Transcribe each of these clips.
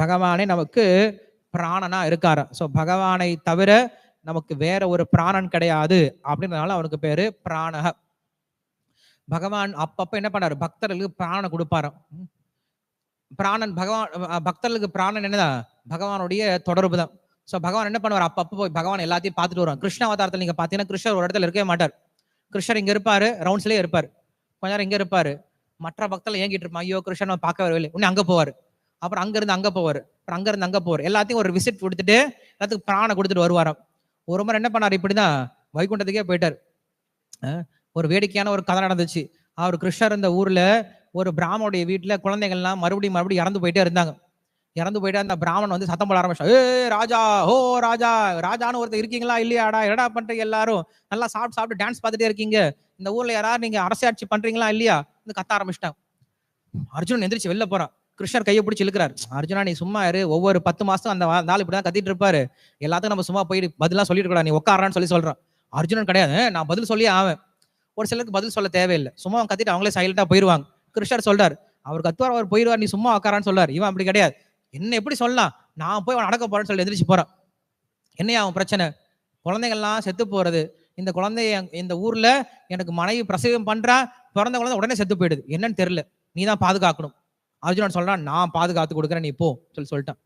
பகவானே நமக்கு பிராணனா இருக்காரு? ஸோ பகவானை தவிர நமக்கு வேற ஒரு பிராணன் கிடையாது அப்படின்றதுனால அவனுக்கு பேரு பிராணக. பகவான் அப்பப்ப என்ன பண்ணாரு? பக்தர்களுக்கு பிராணனை கொடுப்பாரு பிராணன் பகவான் பக்தர்களுக்கு பிராணன் என்னதான் பகவானுடைய தொடர்பு தான். ஸோ பகவான் என்ன பண்ணுவார்? அப்பப்போ போய் பகவான் எல்லாத்தையும் பார்த்துட்டு வருவாங்க கிருஷ்ண அவதாரத்தில் நீங்க பார்த்தீங்கன்னா கிருஷ்ணர் ஒரு இடத்துல இருக்கவே மாட்டார். கிருஷ்ணர் இங்க இருப்பாரு ரவுண்ட்ஸ்லயே இருப்பாரு. கொஞ்ச நேரம் இங்க இருப்பாரு. மற்ற பக்தர்கள் ஏங்கிட்டு இருப்பான் ஐயோ கிருஷ்ணன் பார்க்க வரவில்லை உன்னை அங்க போவார். அப்புறம் அங்கேருந்து அங்கே போவார். அப்புறம் அங்கேருந்து அங்கே போவார். எல்லாத்தையும் ஒரு விசிட் கொடுத்துட்டு எல்லாத்துக்கும் பிராணம் கொடுத்துட்டு வருவாராம். ஒரு முறை என்ன பண்ணார்? இப்படி தான் வைகுண்டத்துக்கே போயிட்டார். ஒரு வேடிக்கையான ஒரு கதை நடந்துச்சு. அவர் கிருஷ்ணர் இந்த ஊரில் ஒரு பிராமணுடைய வீட்டில் குழந்தைகள்லாம் மறுபடியும் மறுபடியும் இறந்து போயிட்டே இருந்தாங்க. இறந்து போயிட்டு அந்த பிராமணன் வந்து சத்தம் போட ஆரம்பிச்சா ஏ ராஜா ஓ ராஜா ராஜான்னு ஒருத்தர் இருக்கீங்களா? இல்லையாடா? என்னடா பண்றீங்க எல்லாரும்? நல்லா சாப்பிட்டு சாப்பிட்டு டான்ஸ் பார்த்துட்டே இருக்கீங்க. இந்த ஊர்ல யாராவது நீங்க அரசியாட்சி பண்றீங்களா? இல்லையா? வந்து கத்த ஆரம்பிச்சிட்டாங்க. அர்ஜுனன் எந்திரிச்சு வெளில போறான். கிருஷ்ணர் கையை பிடிச்சி இழுக்கிறார். அர்ஜுனா நீ சும்மா இரு. ஒவ்வொரு பத்து மாசம் அந்த நாள் இப்படி தான் கத்திட்டு இருப்பாரு. எல்லாத்துக்கும் நம்ம சும்மா போயிட்டு பதிலாக சொல்லிட்டு கூடாது நீ உட்காரான்னு சொல்லி சொல்றான். அர்ஜுனன் கிடையாது. நான் பதில் சொல்லி ஆவேன். ஒரு சிலருக்கு பதில் சொல்ல தேவையில்லை. சும்மா அவன் கத்திட்டு அவங்களே சைலண்டா போயிருவாங்க. கிருஷ்ணர் சொல்றார். அவர் கத்துவார் அவர் போயிருவார். நீ சும்மா உட்காரான்னு சொல்றாரு. இவன் அப்படி கிடையாது. என்ன எப்படி சொல்லலாம்? நான் போய் அவன் நடக்க போறேன்னு சொல்லி எந்திரிச்சு போறான். என்னையா அவன் பிரச்சனை? குழந்தைகள்லாம் செத்து போறது. இந்த குழந்தைய இந்த ஊர்ல எனக்கு மனைவி பிரசவம் பண்றா. பிறந்த குழந்தை உடனே செத்து போயிடுது. என்னன்னு தெரியல. நீ தான் பாதுகாக்கணும். அர்ஜுனன் சொல்றான் நான் பாதுகாத்து கொடுக்குறேன் நீ போ சொல்லி சொல்லிட்டான்.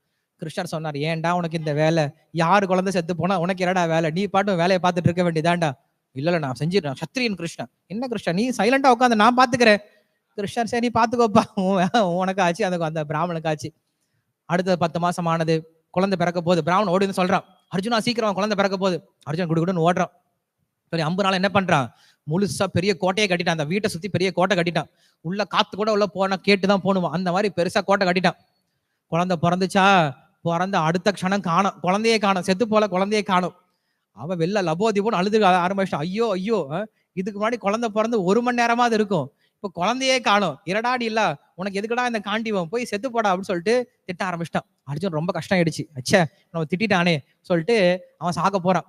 கிருஷ்ணர் சொன்னார் ஏன்டா உனக்கு இந்த வேலை? யாரு குழந்தை செத்து போனா உனக்கு என்னடா வேலை? நீ பாட்டும் வேலையை பார்த்துட்டு இருக்க வேண்டியதாண்டா இல்ல இல்ல நான் செஞ்சிடறேன். சத்திரியன் கிருஷ்ணன். என்ன கிருஷ்ணன்? நீ சைலண்டா உட்காந்து நான் பாத்துக்கிறேன். கிருஷ்ணன் சரி நீ பாத்துக்கோப்பா. உன் உனக்கு ஆச்சு அந்த அந்த பிராமணனுக்கு ஆச்சு. அடுத்த பத்து மாசம் ஆனது குழந்தை பிறக்க போகுது. பிராமணன் ஓடுன்னு சொல்றான். அர்ஜுனா சீக்கிரம் குழந்தை பிறக்க போகுது. அர்ஜுன் குடுக்குடுன்னு ஓடுறான். சரி அம்பு நாள் என்ன பண்றான்? முழுசா பெரிய கோட்டையை கட்டிட்டான். அந்த வீட்டை சுத்தி பெரிய கோட்டை கட்டிட்டான். உள்ள காத்து கூட உள்ள போனா கேட்டு தான் போகணுமா அந்த மாதிரி பெருசா கோட்டை கட்டிட்டான். குழந்தை பிறந்துச்சா? பிறந்த அடுத்த க்ஷணம் காணும். குழந்தையே காணும். செத்து போல குழந்தையே காணும். அவன் வெளில லபோதிபோன்னு அழுது ஆரம்பிச்சிட்டான். ஐயோ ஐயோ இதுக்கு முன்னாடி குழந்தை பிறந்து ஒரு மணி நேரமாவது இருக்கும். இப்போ குழந்தையே காணும். இரடாடி இல்ல. உனக்கு எதுக்குடா இந்த காண்டிவன் போய் செத்து போடா அப்படின்னு சொல்லிட்டு திட்ட ஆரம்பிச்சிட்டான். அர்ஜுன் ரொம்ப கஷ்டம் ஆயிடுச்சு. அச்சே நம்ம திட்டானே சொல்லிட்டு அவன் சாக்க போறான்.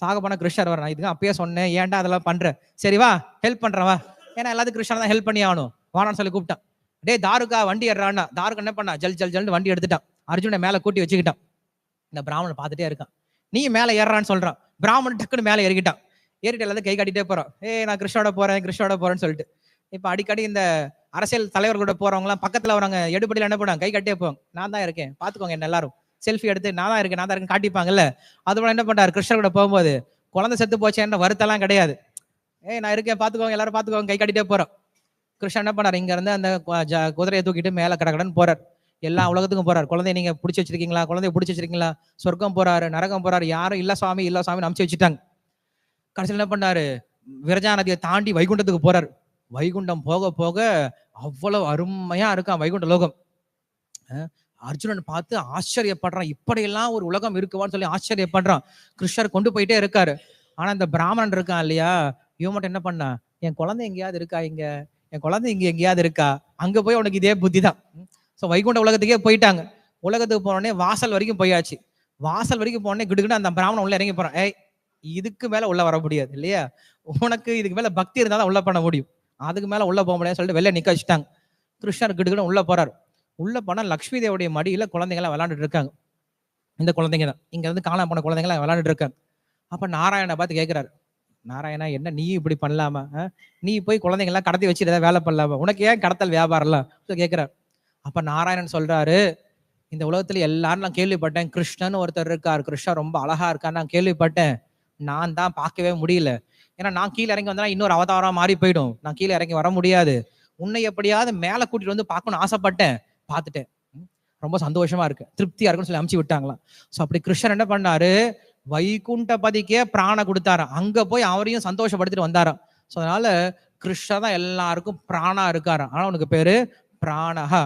சாக போனா கிருஷ்ணர் வரான் இதுக்கு அப்பயே சொன்னேன். ஏன்டா அதெல்லாம் பண்ணுறேன் சரி வா ஹெல்ப் பண்ணுறேன் வா. ஏன்னா எல்லாத்துக்கும் கிருஷ்ணன் தான் ஹெல்ப் பண்ணி ஆகணும். வானான்னு சொல்லி கூப்பிட்டான். டே தாருக்கா வண்டி ஏறான்னா தாருக்கு என்ன பண்ணா? ஜல் ஜல் ஜல்னு வண்டி எடுத்துட்டான். அர்ஜுனை மேலே கூட்டி வச்சுக்கிட்டான். இந்த பிராமணன் பார்த்துட்டே இருக்கான். நீ மேலே ஏறான்னு சொல்கிறான் பிராமணன் டக்குன்னு மேலே ஏறிக்கிட்டான். ஏறிட்டு எல்லாத்தையும் கை காட்டிட்டே போகிறான் ஏ நான் கிருஷ்ணோட போகிறேன் கிருஷ்ணோட போறேன்னு சொல்லிட்டு. இப்போ அடிக்கடி இந்த அரசியல் தலைவர்களோட போகிறவங்களாம் பக்கத்தில் எல்லாம் வரவங்க எடுபடியில் என்ன பண்ணுவாங்க? கை கட்டியே போவாங்க. நான் தான் இருக்கேன். பார்த்துக்கோங்க என்ன எல்லாரும். செல்ஃபி எடுத்து நான் தான் இருக்கேன் நான் தான் இருக்கேன் காட்டிப்பாங்கல்ல. அது என்ன பண்றாரு? கிருஷ்ணர் கூட போகும்போது குழந்தை செத்து போச்சேன்ற வருத்தம்லாம் கிடையாது. ஏய் நான் இருக்கேன் பார்த்துக்கோங்க எல்லாரும் பார்த்துக்கோங்க கை கட்டிட்டே போறோம். கிருஷ்ணன் என்ன பண்ணார் இங்கேருந்து அந்த ஜ- குதிரையை தூக்கிட்டு மேல கடகடன்னு போறார். எல்லா உலகத்துக்கும் போறார். குழந்தைய நீங்க பிடிச்சி வச்சிருக்கீங்களா? குழந்தைய பிடிச்சி வச்சிருக்கீங்களா? சொர்க்கம் போறாரு நரகம் போறாரு யாரும் இல்ல சுவாமி இல்ல சுவாமி அமுச்சு வச்சுட்டாங்க. கடைசியில் என்ன பண்ணாரு விரஜா நதியை தாண்டி வைகுண்டத்துக்கு போறாரு. வைகுண்டம் போக போக அவ்வளவு அருமையா இருக்கான் வைகுண்ட லோகம். அர்ஜுனன் பார்த்து ஆச்சரியப்படுறான். இப்படியெல்லாம் ஒரு உலகம் இருக்குவான்னு சொல்லி ஆச்சரியப்படுறான். கிருஷ்ணர் கொண்டு போயிட்டே இருக்காரு. ஆனா இந்த பிராமணன் இருக்கான் இல்லையா? இவன் மட்டும் என்ன பண்ணா? என் குழந்தை எங்கேயாவது இருக்கா இங்க? என் குழந்தை இங்க எங்கேயாவது இருக்கா? அங்க போய் உனக்கு இதே புத்தி தான் ஸோ வைகுண்ட உலகத்துக்கே போயிட்டாங்க. உலகத்துக்கு போனோடனே வாசல் வரைக்கும் போயாச்சு. வாசல் வரைக்கும் போனோடனே கிடுக்குன்னு அந்த பிராமணன் உள்ள இறங்கி போறான். ஏய் இதுக்கு மேல உள்ள வர முடியாது இல்லையா? உனக்கு இதுக்கு மேல பக்தி இருந்தால் தான் உள்ள பண்ண முடியும். அதுக்கு மேல உள்ள போக முடியாதுன்னு சொல்லிட்டு வெளில நிக்க வச்சுட்டாங்க. கிருஷ்ணர் கிடுக்கிட்டு உள்ள போறாரு. உள்ள போனால் லக்ஷ்மி தேவடைய மடியில் குழந்தைங்களாம் விளாண்டுட்டு இருக்காங்க. இந்த குழந்தைங்க தான். இங்கேருந்து காணாம போன குழந்தைங்களாம் விளாண்டுட்டு இருக்காங்க. அப்போ நாராயணை பார்த்து கேட்குறாரு நாராயணா என்ன நீ இப்படி பண்ணலாமா? நீ போய் குழந்தைங்களாம் கடத்தி வச்சுட்டு ஏதாவது வேலை பண்ணலாமா? உனக்கு ஏன் கடத்தல் வியாபாரம்லாம்? சொல்லி அப்போ நாராயணன் சொல்கிறாரு இந்த உலகத்தில் எல்லாரும் நான் கேள்விப்பட்டேன். கிருஷ்ணன் ஒருத்தர் இருக்கார். கிருஷ்ணா ரொம்ப அழகா இருக்கான்னு நான் கேள்விப்பட்டேன். நான் தான் பார்க்கவே முடியல. ஏன்னா நான் கீழே இறங்கி வந்தேன்னா இன்னொரு அவதாரம் மாறி போயிடும். நான் கீழே இறங்கி வர முடியாது. உன்னை எப்படியாவது மேலே கூட்டிட்டு வந்து பார்க்கணும்னு ஆசைப்பட்டேன். பார்த்துட்டேன். ரொம்ப சந்தோஷமா இருக்கு. திருப்தியா இருக்குன்னு சொல்லி அமுச்சு விட்டாங்களாம். ஸோ அப்படி கிருஷ்ணன் என்ன பண்ணாரு? வைகுண்டபதிக்கே பிராண கொடுத்தாராம். அங்க போய் அவரையும் சந்தோஷப்படுத்திட்டு வந்தாராம். ஸோ அதனால கிருஷ்ணர் தான் எல்லாருக்கும் பிராணா இருக்காராம். ஆனா அவனுக்கு பேரு பிராணஹா.